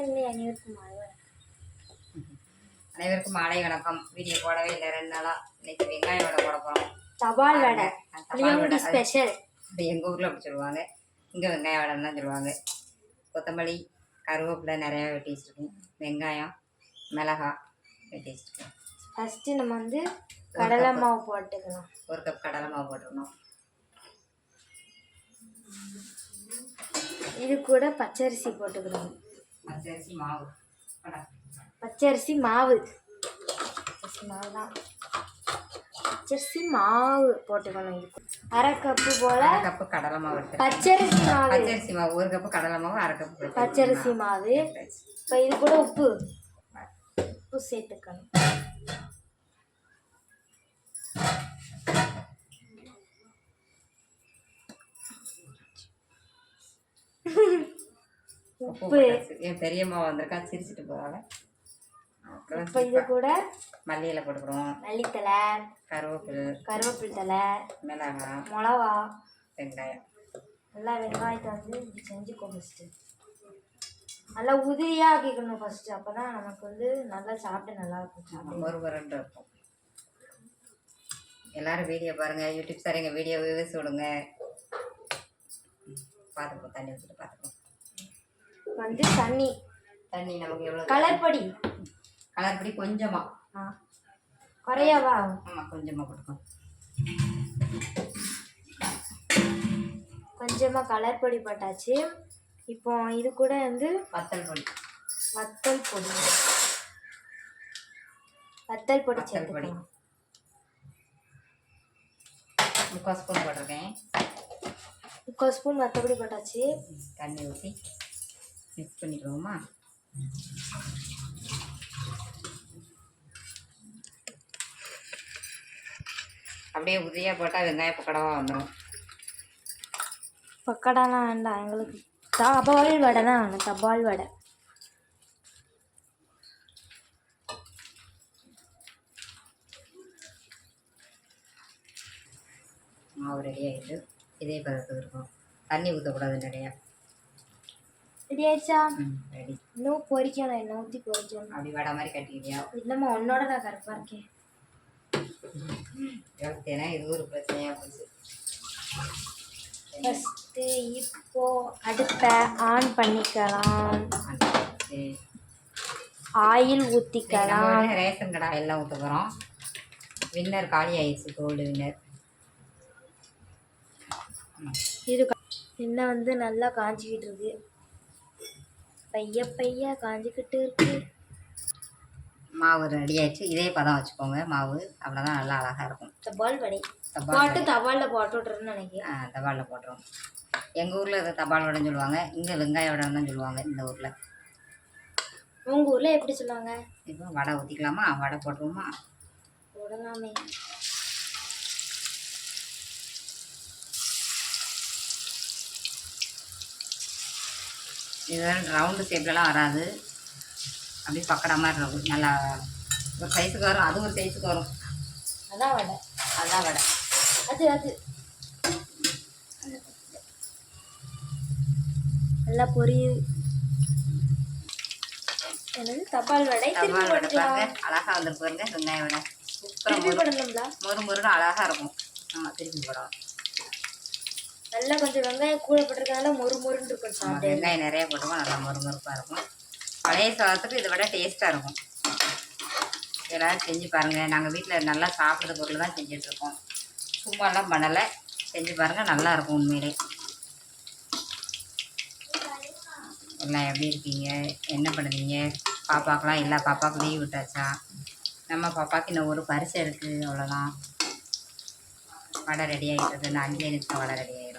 அனைவருக்கும் மாலை வணக்கம். அனைவருக்கும் மாலை வணக்கம். வீடியோ போடவே இல்லை ரெண்டு நாளா. இன்னைக்கு வெங்காயம் வடை போட போறோம். தபால் வடை. ஸ்பெஷல் அது எங்க ஊர்ல அப்படி சொல்லுவாங்க. இங்க வெங்காய வடைன்னு தான் சொல்லுவாங்க. கொத்தமல்லி கருவேப்பிலை நிறைய வெட்டி வச்சிருக்கேன் வெங்காயம் மிளகாய் வெட்டி வச்சிருக்கேன் ஃபஸ்ட்டு நம்ம வந்து கடலை மாவு போட்டுக்கலாம். ஒரு கப் கடலை மாவு போட்டுருணும் இது கூட பச்சரிசி போட்டுக்கணும். பச்சரிசி மாவு. பச்சரிசி மாவு. பச்சரிசி மாவு தான் பச்சரிசி மாவு போட்டுக்கணும் அரை கப்பு போல கப்பு கடலை மாவு பச்சரிசி மாவு. பச்சரிசி மாவு ஒரு கப்பு கடலை மாவு அரை கப்பு பச்சரிசி மாவு. இப்போ இது கூட உப்பு. உப்பு சேர்த்துக்கணும். உப்பு. என் பெரியம்மா வந்திருக்கா சிரிச்சிட்டு போறாங்க. இப்போ இது கூட மல்லியில போட்டுக்கிறோம் மல்லித்தலை கருவேப்பிலை கருவேப்பிலை தலை மிளகாய் மிளகா. வெங்காயம். நல்லா வெங்காயத்தை வந்து இப்படி செஞ்சுக்கோ ஃபஸ்ட்டு நல்லா உதிரியாக ஆக்கிக்கணும் ஃபஸ்ட்டு அப்போ தான் நமக்கு வந்து நல்லா சாப்பிட்டு நல்லா இருக்கும். ஒரு வரண்டு இருக்கும். எல்லாரும் வீடியோ பாருங்க. யூடியூப் சார் எங்கள் வீடியோ வியூஸ் விடுங்க. பார்த்துக்கோ தண்ணி ஊற்றிட்டு பார்த்துக்கோ இப்போ வந்து தண்ணி. தண்ணி நமக்கு எவ்வளோ கலர் பொடி கலர் பொடி கொஞ்சமா. ஆ. குறையாவா? ஆமாம் கொஞ்சமாக போட்டுக்கோ. கொஞ்சமாக கலர் பொடி போட்டாச்சு. இப்போ இது கூட வந்து வத்தல் பொடி. வத்தல் பொடி. வத்தல் பொடி வத்தல் பொடி. முக்கால் ஸ்பூன் போட்டிருக்கேன். முக்கால் ஸ்பூன் வத்தல் பொடி போட்டாச்சு. தண்ணி ஊற்றி மிக்ஸ் பண்ணிக்குவோமா அப்படியே உதிரியாக போட்டால் வெங்காய பக்கடவாக வந்துடும் பக்கடாலாம் வேண்டாம் எங்களுக்கு தபால் வடை தான் வேணும் தபால் வடை. மாவு ரெடி ஆகிட்டு இதே பதத்துக்கு இருக்கும். தண்ணி ஊற்றக்கூடாது நிறையா ரெடி. இன்னும் பொரிக்கணும் எண்ணெய் ஊற்றி பொரிக்கணும் அப்படி வடை மாதிரி கட்டிக்கிறியா? இல்லைம்மா உன்னோட நான் கரெக்டாக இருக்கேன் யோசித்தேனா இது ஒரு பிரச்சனையாக போச்சு. ஃபஸ்ட்டு இப்போ அடுப்பை ஆன் பண்ணிக்கலாம். சரி. ஆயில் நம்ம ஊற்றிக்கலாம் வந்து ரேஷன் கடை எல்லாம் ஊற்ற போகிறோம் வின்னர் காலி ஆயிடுச்சு கோல்டு வின்னர் இது கா- எண்ணெய் வந்து நல்லா காஞ்சிக்கிட்டு இருக்கு. பைய பைய காஞ்சிக்கிட்டு இருக்கு. மாவு ரெடி ஆயிடுச்சு. இதே பதம் வச்சுக்கோங்க. மாவு அவ்வளோதான் நல்லா அழகாக இருக்கும். தபால் வடை. போட்டு தபாலில் போட்டு விட்றேன்னு நினைக்கிறேன். தபாலில் போட்டுரும். எங்கள் ஊரில் இதை தபால் வடைன்னு சொல்லுவாங்க. இங்கே வெங்காய வடைன்னு தான் சொல்லுவாங்க இந்த ஊரில். உங்கள் ஊரில் எப்படி சொல்லுவாங்க? இப்போ வடை ஊற்றிக்கலாமா வடை போட்டுருவோமா? உடலாமே இது ரவுண்டு ஷேப்லலாம் வராது. அப்படியே பக்கடா மாதிரி இருக்கும். நல்லா ஒரு சைஸுக்கு வரும். அது ஒரு சைஸுக்கு வரும். அதான் வடை. அதுதான் வடை. அது அது. நல்லா பொரியுது. என்னது? தபால் வடை. தபால் வடை பாருங்க. அழகாக வந்துருக்கு பாருங்க. வெங்காய வடை. சூப்பராக மொறு மொறுன்னு அழகாக இருக்கும். ஆமாம் திருப்பி போடலாம். நல்லா கொஞ்சம் வெங்காயம் கூட போட்டிருக்கனால மொறு மொறுன்னு இருக்கும் சாப்பிட்டு வெங்காயம் நிறைய போட்டுருவோம் நல்லா மொறுமொறுப்பாக இருக்கும். பழைய சாதத்துக்கு இதை விட டேஸ்ட்டாக இருக்கும். எல்லோரும் செஞ்சு பாருங்கள் நாங்கள் வீட்டில் நல்லா சாப்பிட்ற பொருள் தான் செஞ்சிட்ருக்கோம் சும்மாலாம் பண்ணலை. செஞ்சு பாருங்கள் நல்லாயிருக்கும் உண்மையிலே. எல்லாம் எப்படி இருக்கீங்க? என்ன பண்ணுறீங்க பாப்பாக்கெலாம் எல்லா பாப்பாவுக்கும் லீவ் விட்டாச்சா? நம்ம பாப்பாவுக்கு இன்னும் ஒரு பரிசு இருக்குது அவ்வளோதான் வடை ரெடி ஆகிட்டு நான் அஞ்சே நிமிஷம் வடை ரெடி ஆயிடும்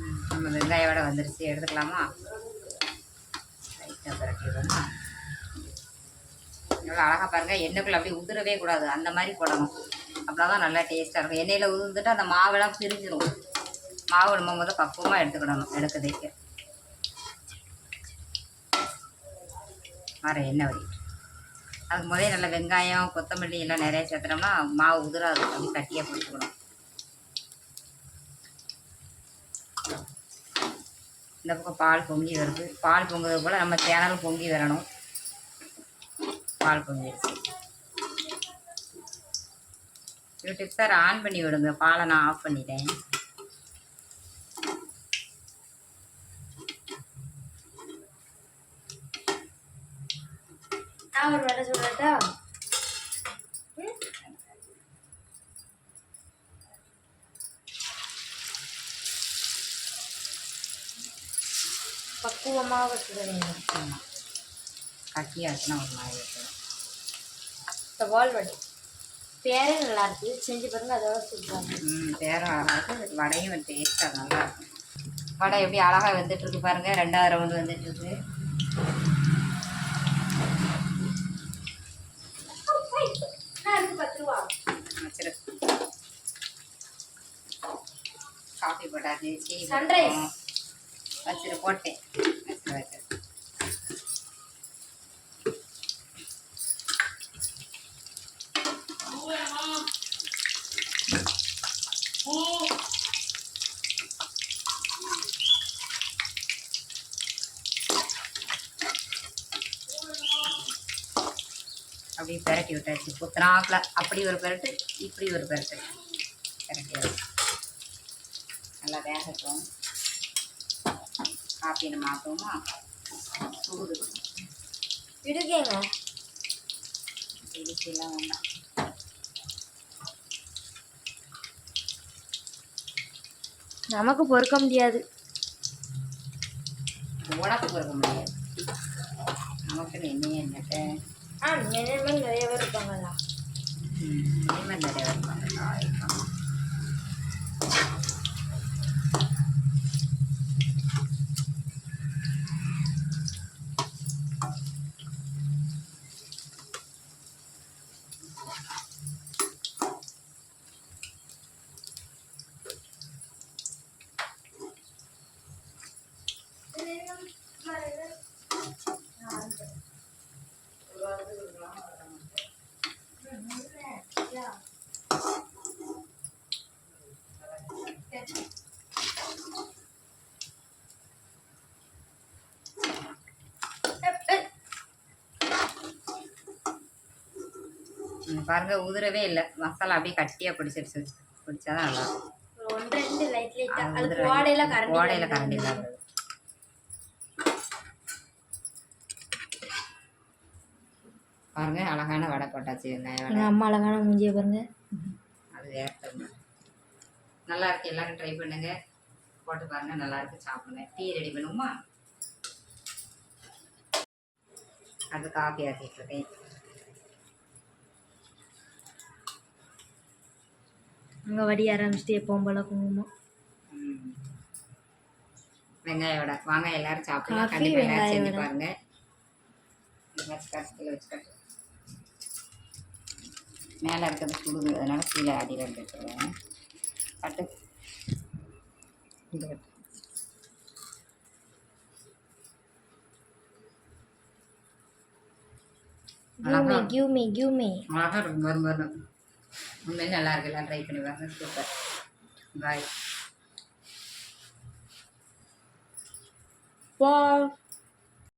ம், நம்ம வெங்காய வடை வந்துருச்சு. எடுத்துக்கலாமா? லைட்டாக பரட்டிடுவோமா எவ்வளோ அழகாக பாருங்கள் எண்ணெய்க்குள்ள அப்படியே உதிரவே கூடாது. அந்த மாதிரி போடணும். அப்படின்னா தான் நல்லா டேஸ்ட்டாக இருக்கும். எண்ணெயில் உதிர்ந்துட்டு அந்த மாவெல்லாம் பிரிஞ்சிடும் மாவு நம்ம முதல் பக்குவமாக எடுத்துக்கிடணும். எடுக்கிறதுக்கு வர எண்ணெய் வரைக்கும் அதுக்கு முதல்ல நல்ல வெங்காயம் கொத்தமல்லி எல்லாம் நிறைய சேர்த்துனோம்னா மாவு உதிராது அப்படி கட்டியாக பிடிச்சிக்கணும். இந்த பக்கம் பால் பொங்கி வருது. பால் பொங்குறது போல் நம்ம சேனல் பொங்கி வரணும். பால் பொங்கிடுச்சு யூடியூப் சார் ஆன் பண்ணி விடுங்க. பாலை நான் ஆஃப் பண்ணிட்டேன். நான் ஒரு வேலை சொல்லட்டா? பக்குவமாக சுட வேண்டும். கட்டியாச்சுன்னா ஒரு மாதிரி இருக்கும். இந்த வால் வடை. பேரே நல்லா இருக்கு. செஞ்சு பாருங்க அதோட சூப்பராக ம் பேரம் அழகாக வடையும் டேஸ்ட்டாக நல்லா இருக்கும். வடை எப்படி அழகாக வெந்துட்டு இருக்கு பாருங்க. ரெண்டாவது ரவுண்டு வந்துட்டு இருக்கு இருக்கு பத்து ரூபா வச்சிரு காஃபி வச்சிரு போட்டேன். அப்படியே பெரட்டி விட்டாச்சு. புத்தனாக்கில் அப்படி ஒரு பெரட்டு இப்படி ஒரு பெரட்டு. பெரட்டி விட்டாச்சு. நல்லா வேகட்டும். காப்பி நம்ம ஆக்குவோமா சூடு. விடுக்கேங்க இடிச்செல்லாம் வேண்டாம். நமக்கு பொறுக்க முடியாது. உனக்கு பொறுக்க முடியாது. நமக்குன்னு என்னையே என்னட்ட? ஆ நினைமல் நிறைய பாருங்க உதிரவே இல்லை. மசாலா அப்படியே கட்டியாக பிடிச்சிருச்சு. பிடிச்சாதான் நல்லா கோடையில கரண்டி இல்லாதது பாருங்க அழகான வடை போட்டாச்சு. எங்கள் அம்மா அழகான மூஞ்சியை பாருங்க. அது வேற. நல்லா இருக்கு. எல்லாரும் ட்ரை பண்ணுங்க. போட்டு பாருங்க நல்லா இருக்கு. சாப்பிடுங்க. டீ ரெடி பண்ணுவோமா? அது காஃபி ஆக்கிட்டு இருக்கேன். அங்கே வடி ஆரம்பிச்சுட்டு எப்பவும் போல குங்குமம். வெங்காய வடை வாங்க எல்லாரும் சாப்பிடலாம். காஃபி, கண்டிப்பா எல்லாரும் செஞ்சு. பாருங்க. மேலே இருக்கிறது சுடுது. அதனால கீழே அடியில் எடுத்துருவேன் கட்டு இந்த கியூமி கியூமி அழகாக இருக்கும். வரும். உண்மையிலே நல்லா இருக்கு எல்லாம் ட்ரை பண்ணி பாருங்க. சூப்பர் பாய் பா